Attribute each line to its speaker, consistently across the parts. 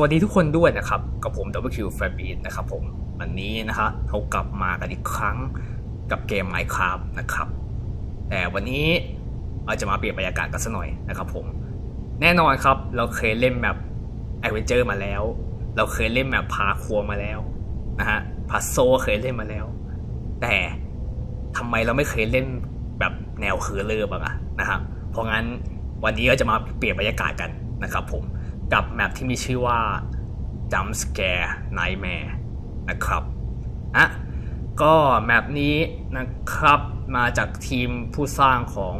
Speaker 1: วัสดีทุกคนด้วยนะครับ กับผม Double Q f a b e a t นะครับผม วันนี้นะฮะเรากลับมากันอีกครั้งกับเกม Minecraft นะครับ แต่วันนี้เราจะมาเปลี่ยนบรรยากาศกันสักหน่อยนะครับผม แน่นอนครับเราเคยเล่นแบบ a d v e n t u r e มาแล้ว เราเคยเล่นแบบพาครัวมาแล้วนะฮะพัซโซเคยเล่นมาแล้ว แต่ทำไมเราไม่เคยเล่นแบบแนวเคอเลอร์บ้างอะนะครับเพราะงั้นวันนี้ก็จะมาเปลี่ยนบรรยากาศกันนะครับผม กับแมปที่มีชื่อว่า Jump Scare Nightmare นะครับอะก็แมปนี้นะครับมาจากทีมผู้สร้างของ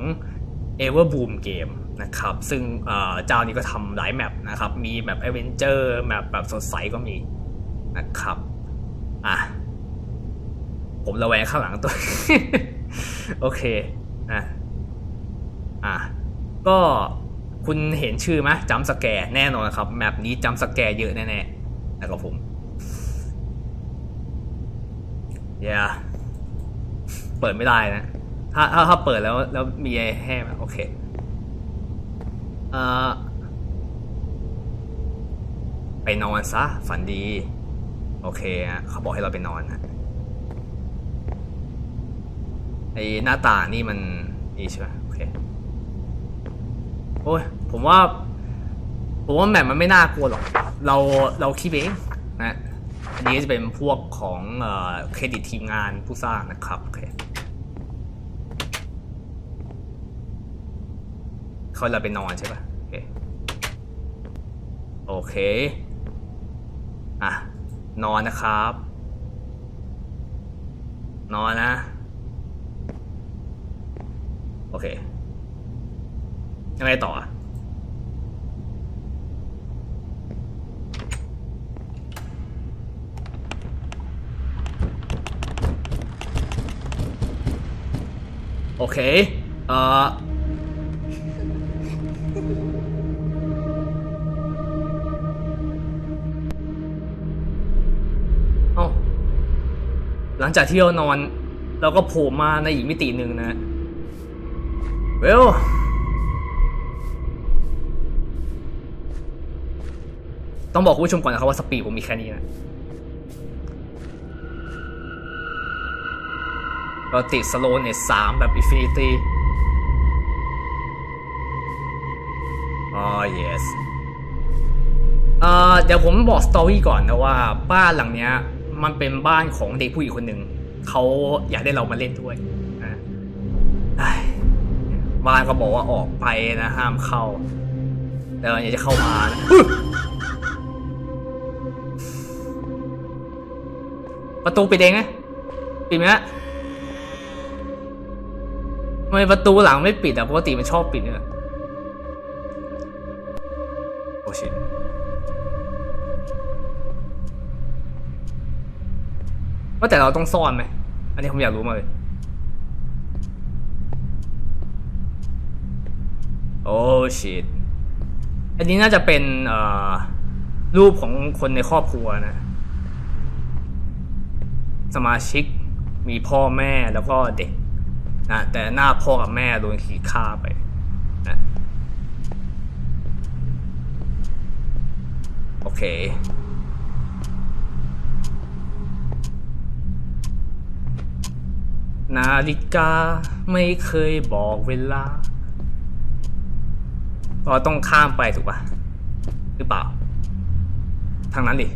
Speaker 1: Everboom Game นะครับ ซึ่งเจ้านี้ก็ทำหลายแมปนะครับ มีแบบ Adventure แมปแบบสดใสก็มีนะครับอะผมระแวงข้างหลังตัว โอเคนะอะก็ คุณเห็นชื่อไหมจัมสแกร์แน่นอนครับ แมปนี้จัมสแกร์เยอะแน่ๆนะครับผมอย่าเปิดไม่ได้นะ ถ้าถ้าถ้าเปิดแล้วแล้วมีไอ้แห้งโอเคเออไปนอนซะ ฝันดี โอเคฮะเขาบอกให้เราไปนอนฮะไอหน้าต่างนี่มันนี่ใช่ไหม โอ้ยผมว่า ผมว่าแมปมันไม่น่ากลัวหรอก เราเราคิดเองนะอันนี้จะเป็นพวกของเครดิตทีมงานผู้สร้างนะครับโอเคเขาเราไปนอนใช่ปะโอเคโอเคอะนอนนะครับ นอนนะ โอเค ยังไงต่อโอเค เอ่อ เอ้าหลังจากที่เรานอน เราก็โผล่มาในอีกมิติหนึ่งนะ เวล ต้องบอกคุณผู้ชมก่อนนะครับว่าสปีดผมมีแค่นี้นะเราติดสโลเนสสามแบบอินฟินิตี้อ๋อ yes เอ่อเดี๋ยวผมบอกสตอรี่ก่อนนะว่าบ้านหลังเนี้ยมันเป็นบ้านของเด็กผู้หญิงคนหนึ่งเขาอยากได้เรามาเล่นด้วยนะบ้านก็บอกว่าออกไปนะห้ามเข้าแต่เราอยากจะเข้ามานะ ประตูปิดเองไงปิดไหมฮะทำไมประตูหลังไม่ปิดอะปกติมันชอบปิดเนี่ยโอ้ชิว่าแต่เราต้องซ่อนไหม อันนี้ผมอยากรู้มากเลย โอ้ชิตอันนี้น่าจะเป็นเอ่อรูปของคนในครอบครัวนะ สมาชิกมีพ่อแม่แล้วก็เด็กนะแต่หน้าพ่อกับแม่โดนขีดฆ่าไปนะโอเค นาฬิกาไม่เคยบอกเวลาก็ต้องข้ามไปถูกปะหรือเปล่า ทางนั้นดิ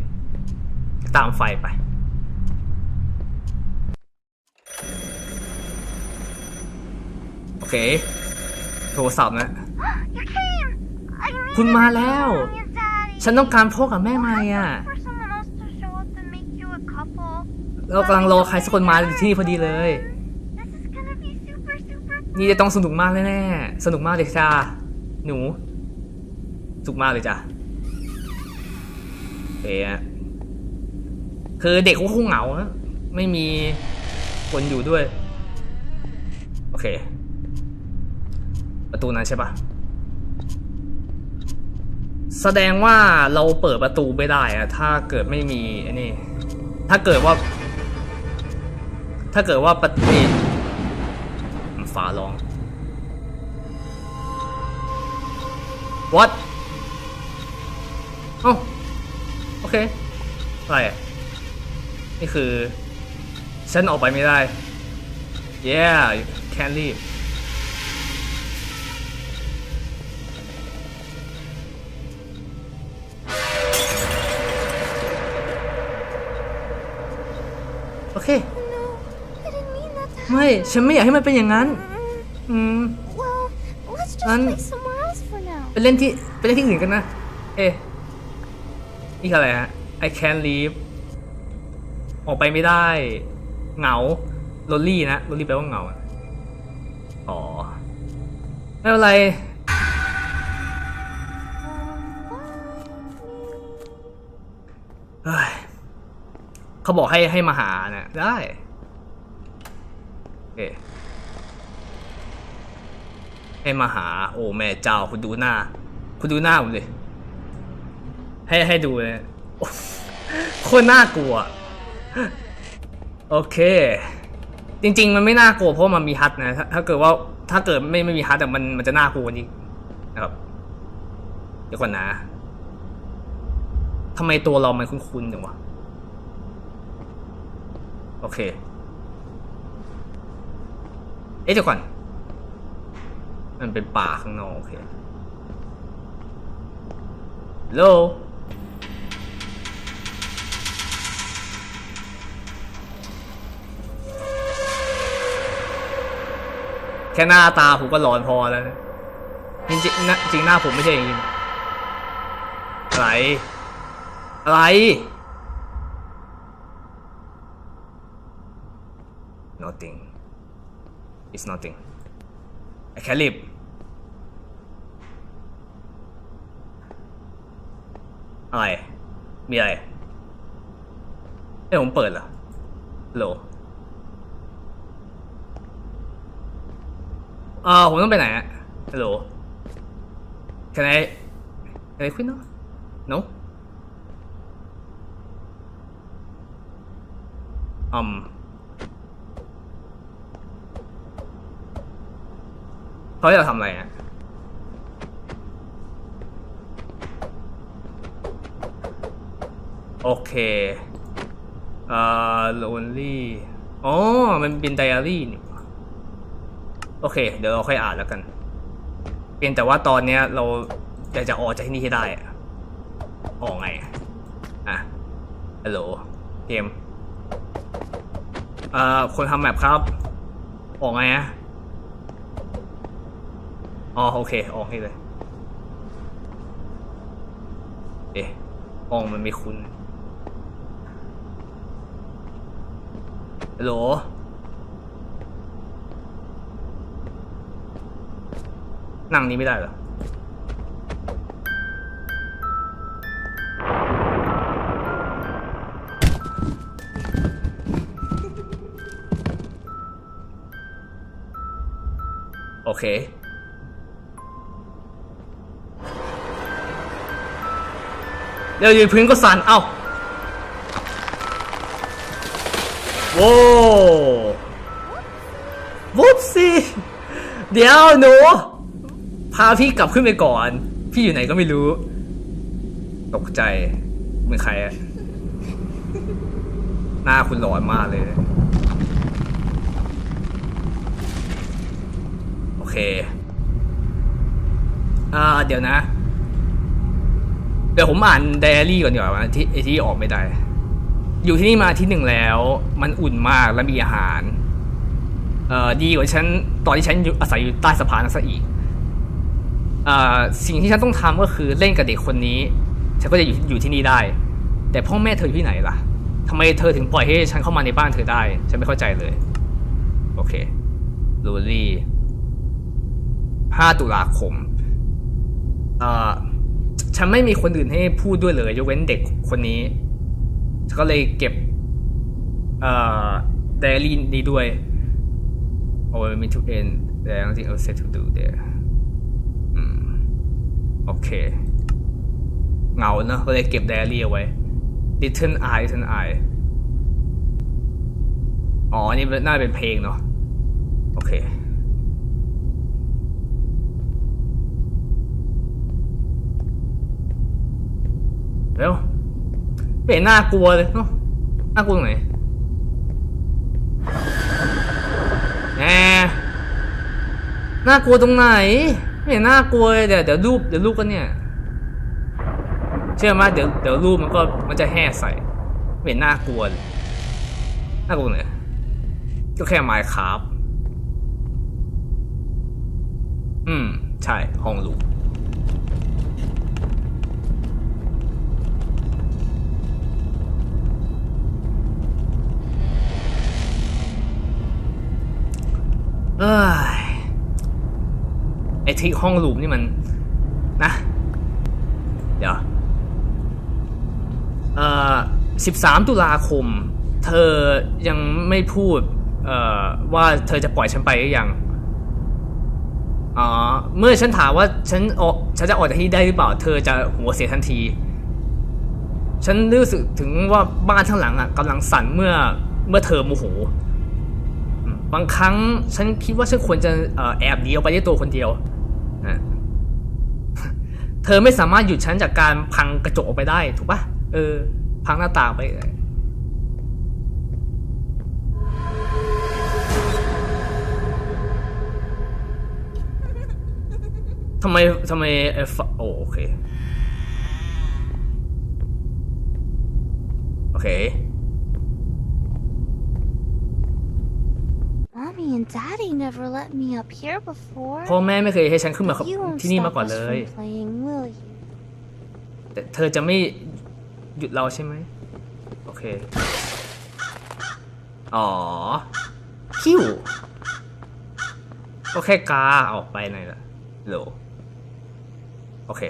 Speaker 1: ตามไฟไป โอ เคโทรศัพท์นะ คุณมาแล้ว ฉันต้องการพ่อกับแม่มาอะ เรากำลังรอใครสักคนมาที่นี่พอดีเลย นี่จะต้องสนุกมากแน่ๆ สนุกมากเลยจ้า หนู สนุกมากเลยจ้ะเอ๊ะคือเด็กเขาคงเหงา ไม่มีคนอยู่ด้วย โอเค ตูนั้นใช่ปะแสดงว่าเราเปิดประตูไม่ได้อะถ้าเกิดไม่มีไอ้นี่ ถ้าเกิดว่า ถ้าเกิดว่าประตูฝาลอง what เอ้าเค อะไรอะนี่คือ ฉันออกไปไม่ได้ yeah can't leave เค ไม่ ฉันไม่อยากให้มันเป็นอย่างนั้น อืม
Speaker 2: Well, let's just
Speaker 1: Un-
Speaker 2: play somewhere else for now.
Speaker 1: ไปเล่นที่ไปเล่นที่อื่นกันนะ เอ๊ะนี่อะไรฮะ I can't leave ออกไปไม่ได้ เหงา lonely นะ lonely แปลว่าเหงาอ๋อ ไม่เป็นไร เขาบอกให้ให้มาหาเนะได้โอเคให้มาหา โอ้แม่เจ้าคุณดูหน้า คุณดูหน้าผมเลยให้ให้ดูเลยโคตรน่ากลัว โอเค จริง ๆ มันไม่น่ากลัวเพราะมันมีฮัทนะถ้าถ้าเกิดว่าถ้าเกิดไม่ไม่มีฮัทแต่มันมันจะน่ากลัวนี่นะครับ เดี๋ยวก่อนนะทำไมตัวเรามันคุ้นๆจังวะ โอเค เอ๊ะเดี๋ยวก่อน มันเป็นป่าข้างนอกโอเคฮัลโหลแค่หน้าตาผมก็หลอนพอแล้วนะจริงๆนะจริงหน้าผมไม่ใช่อย่างนี้อะไร อะไร nothing it's nothing I can live อะไร มีอะไร เอ้ผมเปิดเหรอโหลเอ่าผมต้องไปไหนอะฮัลโหล can I can I quit now no อืม เขาจะทำอะไรอะโอเคเอ่อ lonely อ๋อ มันเป็นไดอารี่นี่โอเค เดี๋ยวเราค่อยอ่านแล้วกัน เพียงแต่ว่าตอนเนี้ยเราอยากจะออกจากที่นี่ให้ได้อะออกไงอะอะ ฮัลโหล เกม เอ่อ คนทำแมปครับ ออกไงอะ อ๋อโอเคออกให้เลยเอ๊ะห้องมันไม่คุ้นฮัลโหลนั่งนี้ไม่ได้เหรอโอเค เดี๋ยวยืนพื้นก็สั่น เอ้าโว้วุบสิเดี๋ยวหนู พาพี่กลับขึ้นไปก่อน พี่อยู่ไหนก็ไม่รู้ ตกใจเป็นใครอะหน้าคุณหลอนมากเลย โอเค อ่า เดี๋ยวนะ เดี๋ยวผมอ่านไดอารี่ก่อนดีกว่าที่ไอที่ออกไม่ได้ อยู่ที่นี่มาอาที่หนึ่งแล้ว มันอุ่นมากและมีอาหาร เอ่อดีกว่าฉันตอนที่ฉันอาศัยอยู่ใต้สะพานซะอีกเอ่อสิ่งที่ฉันต้องทำก็คือเล่นกับเด็กคนนี้ ฉันก็จะอยู่อยู่ที่นี่ได้ แต่พ่อแม่เธออยู่ที่ไหนล่ะทำไมเธอถึงปล่อยให้ฉันเข้ามาในบ้านเธอได้ ฉันไม่เข้าใจเลย โอเคลูลี่ห้าตุลาคม เอ่อ ฉันไม่มีคนอื่นให้พูดด้วยเลยยกเว้นเด็กคนนี้ก็เลยเก็บเอ่อไดอารี่นี้ด้วย Oh, I mean to end. There's nothing else to do there. อืมโอเคเหงาเนอะก็เลยเก็บไดอารี่เอาไว้ Little Eye Little Eye อ๋อ นี่น่าจะเป็นเพลงเนาะโอเค เร็วไม่เห็นน่ากลัวเลยเนาะน่ากลัวตรงไหนแหมน่ากลัวตรงไหน ไม่เห็นน่ากลัวเลยเดี๋ยวเดี๋ยวรูปเดี๋ยวรูปก็เนี่ย เชื่อไหมเดี๋ยวเดี๋ยวรูปมันก็มันจะแห่ใส่ไม่เห็นน่ากลัวเลยน่ากลัวตรงไหนก็แค่ไม้คราฟอืม ใช่ห้องลูก เอ้ยไอที่ห้องลูมนี่มัน นะ เดี๋ยว เอ่อ13 ตุลาคม เธอยังไม่พูด เอ่อ ว่าเธอจะปล่อยฉันไปหรือยังอ๋อเมื่อฉันถามว่าฉันออกฉันจะออกจากที่ได้หรือเปล่า เธอจะหัวเสียทันที ฉันรู้สึกถึงว่าบ้านข้างหลังอะกำลังสั่นเมื่อเมื่อเธอโมโห บางครั้งฉันคิดว่าฉันควรจะอแอบหนีออกไปด้วยตัวคนเดียว เธอไม่สามารถหยุดฉันจากการพังกระจกออกไปได้ ถูกปะเออ พังหน้าต่างไปทำไมทำไมไอ้ฝโอโอเค โอเค
Speaker 2: Mommy and Daddy never let me up here before.
Speaker 1: พ่อแม่ไม่เคยให้ฉันขึ้นมา
Speaker 2: You won't
Speaker 1: ที่นี่มา
Speaker 2: stop
Speaker 1: ก่อน
Speaker 2: us
Speaker 1: เลย
Speaker 2: from playing, will you?
Speaker 1: แต่เธอจะไม่หยุดเราใช่ไหม โอเค อ๋อ คิว ก็แค่กาออกไปหน่อยละโหล โอเค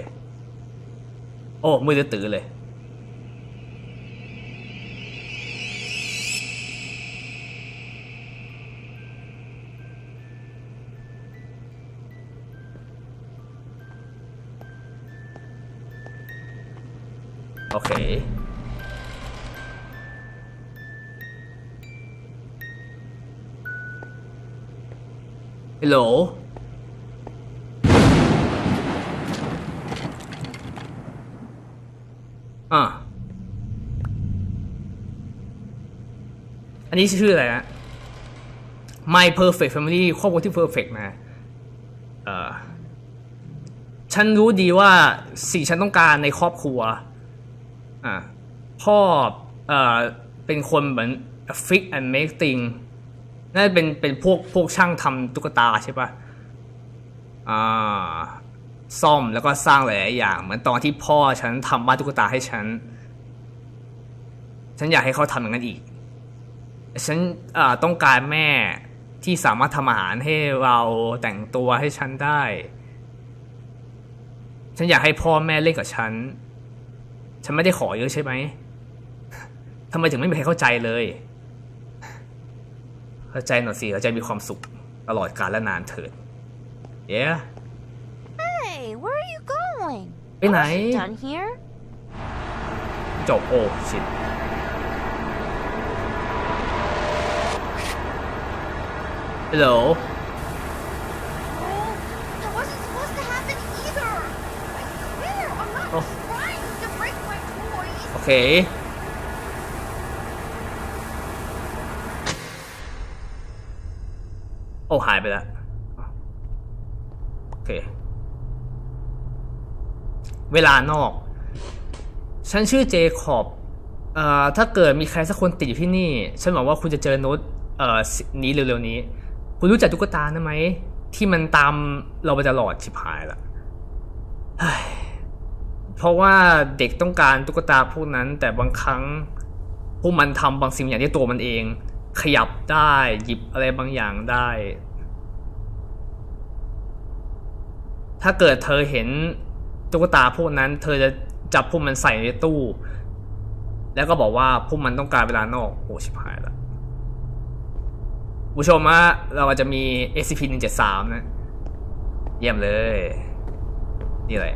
Speaker 1: โอ้ มือตื้อๆเลย โอเค ฮัลโหล อะ อันนี้ชื่ออะไรนะ My Perfect Family ครอบครัวที่ perfect นะเออฉันรู้ดีว่าสิ่งฉันต้องการในครอบครัว อ่พ่อเอ่อเป็นคนเหมือน fix and make thing น่าจะเป็นเป็นพวกพวกช่างทำตุ๊กตาใช่ปะอ่าซ่อมแล้วก็สร้างหลายๆอย่าง เหมือนตอนที่พ่อฉันทำบ้านตุ๊กตาให้ฉัน ฉันอยากให้เขาทำอย่างนั้นอีก ฉันต้องการแม่ที่สามารถทำอาหารให้เราแต่งตัวให้ฉันได้ ฉันอยากให้พ่อแม่เล่นกับฉัน ฉันไม่ได้ขอเยอะใช่ไหมทำไมถึงไม่มีใครเข้าใจเลย เข้าใจหน่อยสิเข้าใจมีความสุขตลอดกาลและนานเถิดเย้
Speaker 2: Hey, where are you going?
Speaker 1: ไปไหน
Speaker 2: Done here?
Speaker 1: จบโอ้ชิดฮัลโหล
Speaker 2: Oh, that wasn't supposed to happen either. I swear, I'm not
Speaker 1: Oh.
Speaker 2: trying to break my toys.
Speaker 1: โอ เค โอ้หายไปแล้ว โอเค เวลานอก ฉันชื่อเจคอบเอ่อถ้าเกิดมีใครสักคนติดอยู่ที่นี่ ฉันหวังว่าคุณจะเจอโน้ตเอ่อนี้เร็วๆนี้ คุณรู้จักตุ๊กตานะไหม ที่มันตามเราไปตลอดชิบหายละเฮ้ย เพราะว่าเด็กต้องการตุ๊กตาพวกนั้น แต่บางครั้งพวกมันทำบางสิ่งอย่างที่ตัวมันเอง ขยับได้หยิบอะไรบางอย่างได้ ถ้าเกิดเธอเห็นตุ๊กตาพวกนั้น เธอจะจับพวกมันใส่ในตู้ แล้วก็บอกว่าพวกมันต้องการเวลานอกโอ้ชิบหายละผู้ชมฮะเราจะมี SCP-173 นะ เยี่ยมเลย นี่แหละ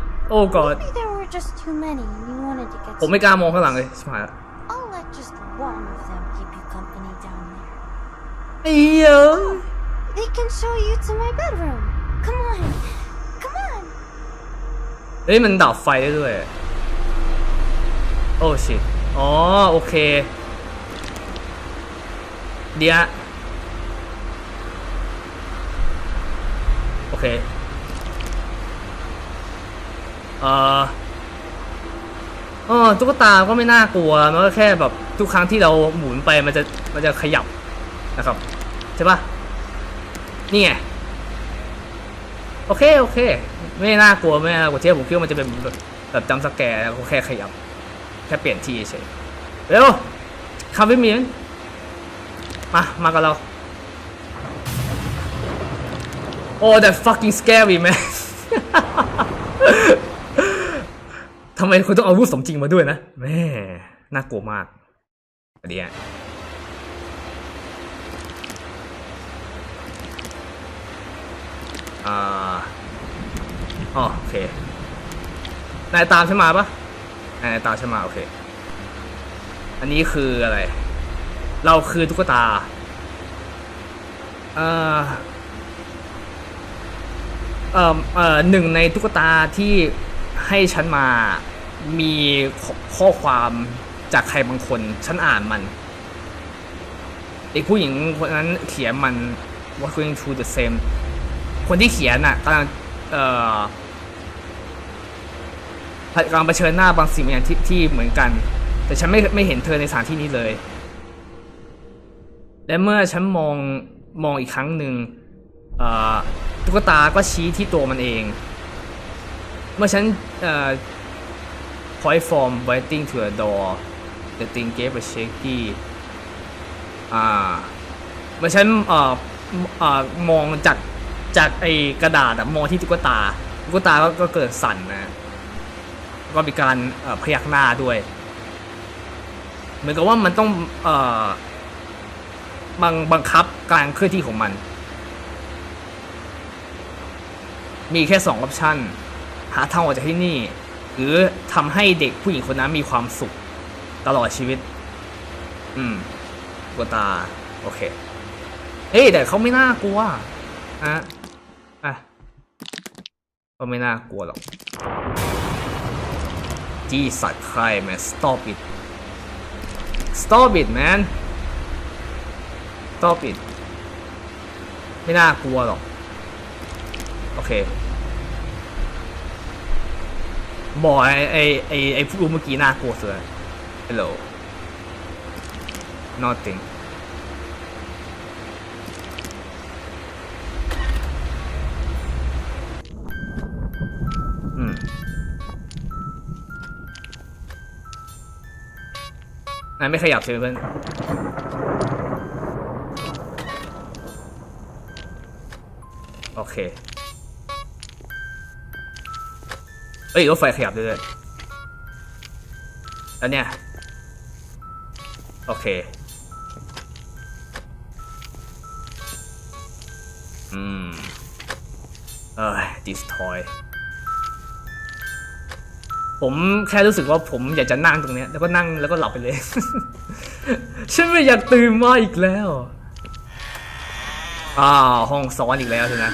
Speaker 1: โอ้กอด
Speaker 2: Maybe there were just too many and you wanted to get
Speaker 1: ผมไม่กล้ามองข้างหลังเลยชิบหายละ
Speaker 2: I'll let just one of them keep you company down there.
Speaker 1: ไอ้เหี้ย
Speaker 2: They can show you to my bedroom. Come on. Come on.
Speaker 1: เฮ้ยมันดับไฟได้ด้วย โอ้ชิตอ๋อโอเค เดี๋ยว โอเค เอ่อออตุ๊กตาก็ไม่น่ากลัว มันก็แค่แบบทุกครั้งที่เราหมุนไปมันจะมันจะขยับนะครับ ใช่ปะนี่ไง โอเค โอเค ไม่น่ากลัวไม่น่ากลัวเที่ยผมคิดว่ามันจะเป็นแบบแบบจำสแกร์แล้วก็แค่ขยับ แค่เปลี่ยนที่เฉยเร็วคำไม่มีมั้ยมา มากับเราโอ้ that fucking scary man ทำไมคุณต้องเอาอาวุธสมจริงมาด้วยนะแม่น่ากลัวมากอันนี้อ่าอ๋อโอเคนายตามฉันมาปะนายตามฉันมาโอเค อันนี้คืออะไร เราคือตุ๊กตาเอ่อเอ่อเอ่อหนึ่งในตุ๊กตาที่ให้ฉันมา มีข้อความจากใครบางคน ฉันอ่านมันไอ้ผู้หญิงคนนั้นเขียนมัน what going to the same คนที่เขียนน่ะกำลังเอ่อกำลังเผชิญหน้าบางสิ่งบางอย่างที่ที่เหมือนกัน แต่ฉันไม่ไม่เห็นเธอในสถานที่นี้เลย และเมื่อฉันมองมองอีกครั้งหนึ่งตุ๊กตาก็ชี้ที่ตัวมันเอง เมื่อฉันเอ่อ point from waiting to a door the thing gave a shaky อ่าเมื่อฉันเอ่อเอ่อมองจากจากไอ้กระดาษอะมองที่ตุ๊กตา ตุ๊กตาก็ก็เกิดสั่นนะก็มีการเอ่อพยักหน้าด้วย เหมือนกับว่ามันต้องเอ่อบังบังคับการเคลื่อนที่ของมัน มีแค่สองออปชันหาทางออกจากที่นี่ หรือทำให้เด็กผู้หญิงคนนั้นมีความสุขตลอดชีวิต อืมกลัวตา โอเคเฮ้ยแต่เขาไม่น่ากลัวอะอะก็ไม่น่ากลัวหรอกจีสัตว์ใครแมน stop it stop it man stop it ไม่น่ากลัวหรอก โอเค บอกไอไอไอไอผู้เมื่อกี้น่ากลัวสุดเลย hello nothing อืมนายไม่ขยับใช่ไหมเพื่อน โอเค เอ้ยรถไฟขยับด้วยแล้วเนี่ย โอเค อืม เอ้ย this toy ผมแค่รู้สึกว่าผมอยากจะนั่งตรงเนี้ยแล้วก็นั่งแล้วก็หลับไปเลย ฉันไม่อยากตื่นมาอีกแล้วอ้าวห้องซ้อนอีกแล้วใช่ไหม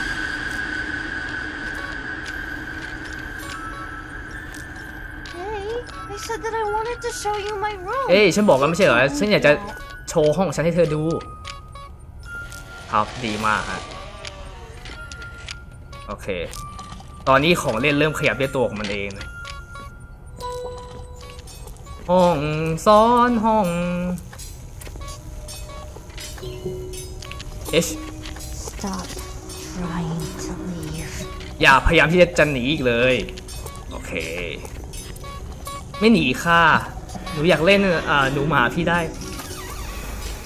Speaker 1: เอ้ยฉันบอกแล้วไม่ใช่เหรอ ฉันอยากจะโชว์ห้องของฉันให้เธอดู ครับดีมากฮะ โอเค ตอนนี้ของเล่นเริ่มขยับด้วยตัวของมันเองนะห้องซ้อนห้อง H
Speaker 2: Stop trying to leave.
Speaker 1: อย่าพยายามที่จะจะหนีอีกเลย โอเค ไม่หนีค่ะ หนูอยากเล่นอ่าหนูหมาพี่ได้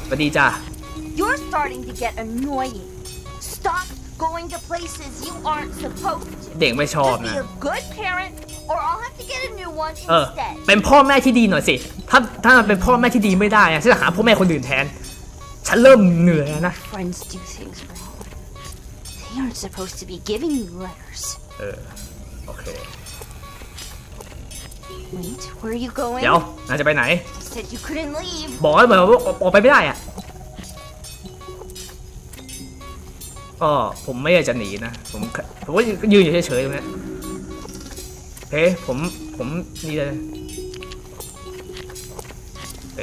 Speaker 1: สวัสดีจ้ะ
Speaker 2: You're starting to get annoying. Stop going to places you aren't supposed to.
Speaker 1: เด็กไม่ชอบ
Speaker 2: Just be
Speaker 1: นะ
Speaker 2: a good parent, or I'll have to get a new want
Speaker 1: เออ
Speaker 2: instead.
Speaker 1: เป็นพ่อแม่ที่ดีหน่อยสิ ถ้าถ้าเป็นพ่อแม่ที่ดีไม่ได้อะฉันจะหาพ่อแม่คนอื่นแทน ฉันเริ่มเหนื่อยแล้วนะ
Speaker 2: Friends do things wrong. They aren't supposed to be giving you letters.
Speaker 1: เออ โอเค
Speaker 2: Wait, where are you going?
Speaker 1: เดี๋ยวนายจะไปไหน
Speaker 2: You said you couldn't leave.
Speaker 1: บอกให้เหมือนว่าออกออกไปไม่ได้อะก็ผมไม่อยากจะหนีนะ ผมแค่ผมก็ยืนอยู่เฉยๆตรงเนี้ยโอเคผมผมนี่เลยโอเค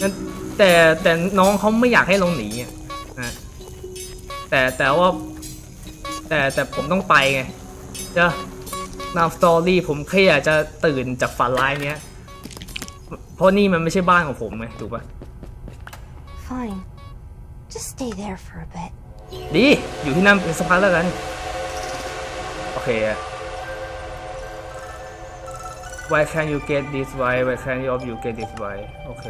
Speaker 1: งั้นแต่แต่น้องเขาไม่อยากให้เราหนีอะนะแต่แต่ว่า แต่แต่ผมต้องไปไงจะ นาวสตอรี่ผมแค่อยากจะตื่นจากฝันร้ายเนี้ย เพราะนี่มันไม่ใช่บ้านของผมไงถูกปะ
Speaker 2: Fine. Just stay there for a bit.
Speaker 1: ดี อยู่ที่นั่นเป็นสักพักแล้วกัน โอเคอะ Why can't you get this right Why can't you of you get this right โอเค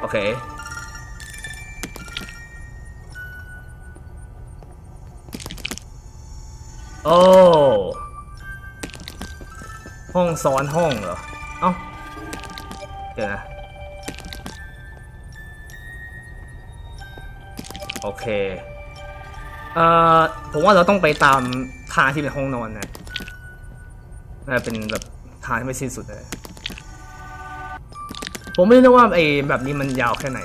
Speaker 1: โอเค โอ้ห้องซ้อนห้องเหรอ เอ้า เดี๋ยวนะ โอเค เอ่อ ผมว่าเราต้องไปตามทางที่เป็นห้องนอนนะน่าจะเป็นแบบทางที่ไม่สิ้นสุดเลย ผมไม่รู้ว่าไอ้แบบนี้มันยาวแค่ไหน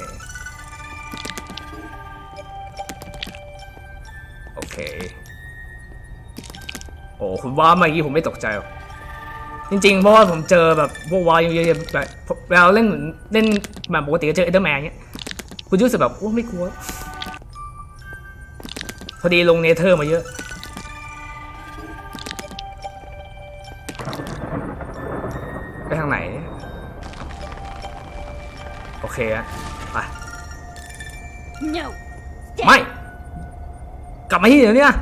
Speaker 1: โอ้คุณว่าเมื่อกี้ผมไม่ตกใจหรอกจริงๆ เพราะว่าผมเจอแบบพวกวายเยอะๆแบบเวลาเล่นเหมือนเล่นแบบปกติก็เจอเอเดอร์แมนเนี้ยคุณจะรู้สึกแบบโอ้ไม่กลัว พอดีลงเนเธอร์มาเยอะไปทางไหน โอเคอะไป
Speaker 2: No.
Speaker 1: ไม่ กลับมาที่เดี๋ยวนี้นะ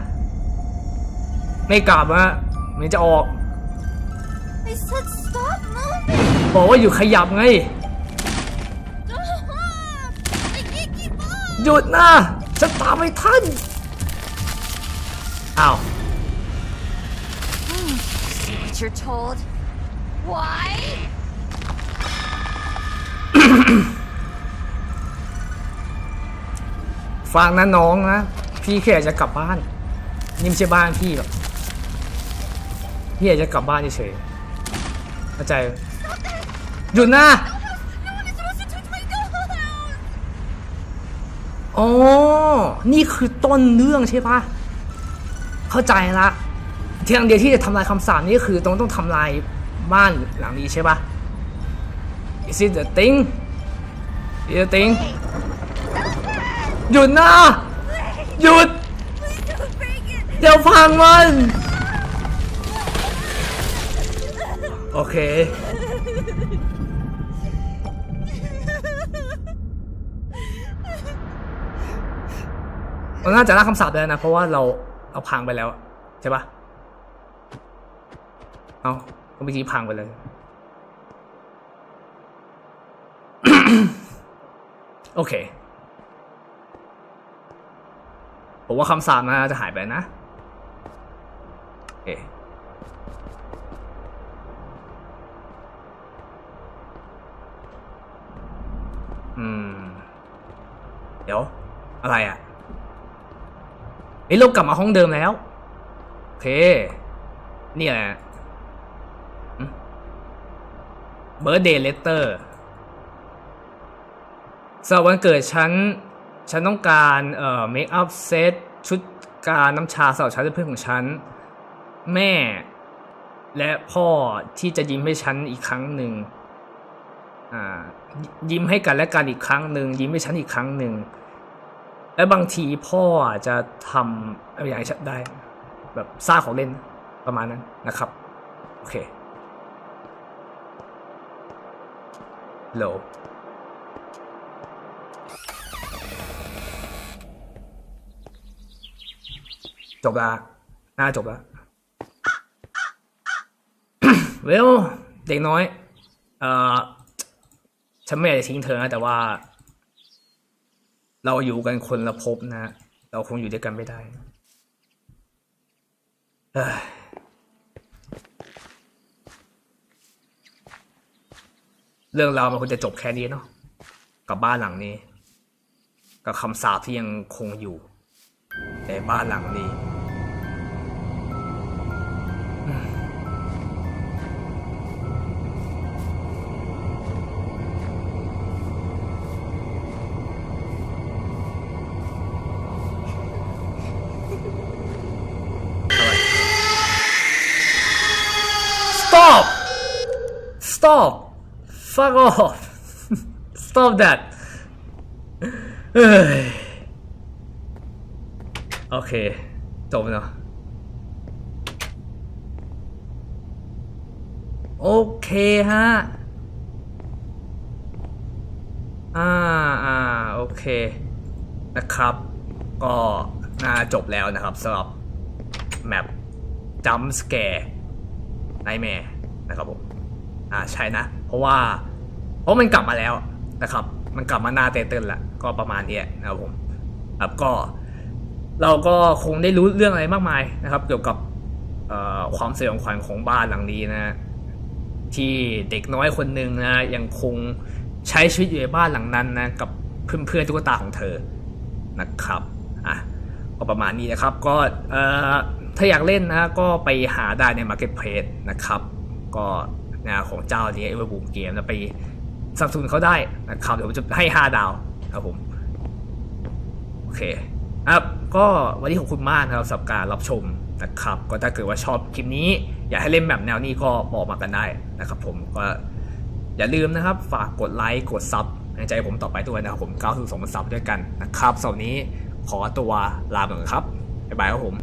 Speaker 1: ไม่กลับอะ มันจะออก
Speaker 2: I said stop moving.
Speaker 1: บอกว่าอยู่ขยับไง
Speaker 2: I can't keep up.
Speaker 1: หยุดนะฉันตามไม่ทันอ้าว
Speaker 2: See what you're told. Why?
Speaker 1: ฟังนะน้องนะ พี่แค่อยากจะกลับบ้าน นี่ไม่ใช่บ้านพี่หรอก พี่อยากจะกลับบ้านเฉยเข้าใจหยุดนะ
Speaker 2: No one is supposed to touch my dollhouse.
Speaker 1: อ๋อ นี่คือต้นเรื่องใช่ปะเข้าใจละทางเดียวที่จะทำลายคำสาปนี่ก็คือต้องต้องทำลายบ้านหลังนี้ใช่ปะ Is it the thing Is it the thing หยุดนะ หยุด
Speaker 2: Please don't break it.
Speaker 1: อย่าพังมัน โอเคเราน่าจะละคำสาปแล้วนะ เพราะว่าเราเอาพังไปแล้วใช่ปะเอาก็เมื่อกี้พังไปเลยโอเค ผมว่าคำสาปน่าจะหายไปนะโอเค อืม เดี๋ยว อะไรอะเฮ้ยเรากลับมาห้องเดิมแล้ว โอเค นี่แหละเบ r ร์ d เดย์เลตเตอร์สำหรับวันเกิดฉัน ฉันต้องการเอ่อเมคอัพเซตชุดการน้ำชาสำหรับฉันและเพื่อนของฉัน แม่ และพ่อที่จะยิ้มให้ฉันอีกครั้งหนึ่งอ่ายิ้มให้กันและกันอีกครั้งหนึ่งยิ้มให้ฉันอีกครั้งหนึ่ง และบางทีพ่ออาจจะทำอะไรอย่างฉันได้ แบบสร้างของเล่นประมาณนั้นนะครับ โอเคโหลจบละน่าจบละเวลเด็กน้อย เอ่อ ฉันไม่อยากจะทิ้งเธอนะแต่ว่า เราอยู่กันคนละภพนะ เราคงอยู่ด้วยกันไม่ได้เรื่องราวมันคงจะจบแค่นี้เนาะกับบ้านหลังนี้ กับคำสาปที่ยังคงอยู่ ในบ้านหลังนี้ Stop! Fuck off! Stop that! เอ้ยโอเค จบแล้วโอเคฮะ อ่าอ่าโอเค นะครับ ก็น่าจบแล้วนะครับสำหรับแมปจัมสแกร์ไนแมร์นะครับผม อ่าใช่นะ เพราะว่าเพราะมันกลับมาแล้วนะครับ มันกลับมาหน้าเต้นๆแล้วก็ประมาณนี้นะครับผมครับก็เราก็คงได้รู้เรื่องอะไรมากมายนะครับ เกี่ยวกับความสยองขวัญของบ้านหลังนี้นะ ที่เด็กน้อยคนหนึ่งนะยังคงใช้ชีวิตอยู่ในบ้านหลังนั้นนะกับเพื่อนๆตุ๊กตาของเธอนะครับอะก็ประมาณนี้นะครับก็ถ้าอยากเล่นนะก็ไปหาได้ใน Marketplace นะครับ ก็ นะของเจ้านี้เอเวอร์บูมเกมนะไปสับสนุนเขาได้นะครับเดี๋ยวผมจะให้ 5 ดาวครับผม โอเคครับก็วันนี้ขอบคุณมากนะครับสำหรับการรับชมนะครับ ก็ถ้าเกิดว่าชอบคลิปนี้ อยากให้เล่นแบบแนวนี้ก็บอกมากันได้นะครับผมก็อย่าลืมนะครับ ฝากกดไลค์กดซับในใจผมต่อไปด้วยนะครับผมก้าวสู่สองพันซับด้วยกันนะครับสำหรับวันนี้ขอตัวลาไปก่อนครับบ๊ายบายครับผม